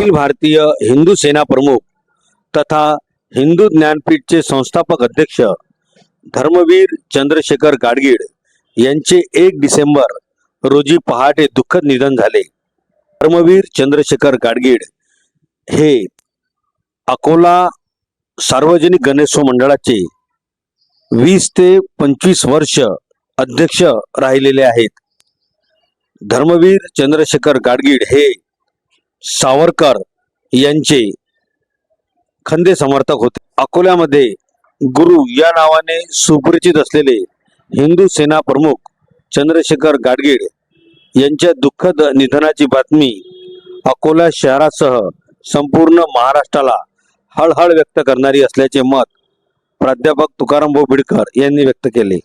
अखिल भारतीय हिंदू सेना प्रमुख तथा हिंदू ज्ञानपीठचे संस्थापक अध्यक्ष धर्मवीर चंद्रशेखर गाडगीळ यांचे एक डिसेंबर रोजी पहाटे दुःखद निधन झाले. धर्मवीर चंद्रशेखर गाडगीळ हे अकोला सार्वजनिक गणेशोत्सव मंडळाचे वीस ते पंचवीस वर्ष अध्यक्ष राहिलेले आहेत. धर्मवीर चंद्रशेखर गाडगीळ हे सावरकर यांचे खंदे समर्थक होते. अकोल्यामध्ये गुरु या नावाने सुपरिचित असलेले हिंदू सेना प्रमुख चंद्रशेखर गाडगीळ यांच्या दुःखद निधनाची बातमी अकोला शहरासह संपूर्ण महाराष्ट्राला हळहळ व्यक्त करणारी असल्याचे मत प्राध्यापक तुकाराम भोबिडकर बिडकर यांनी व्यक्त केले.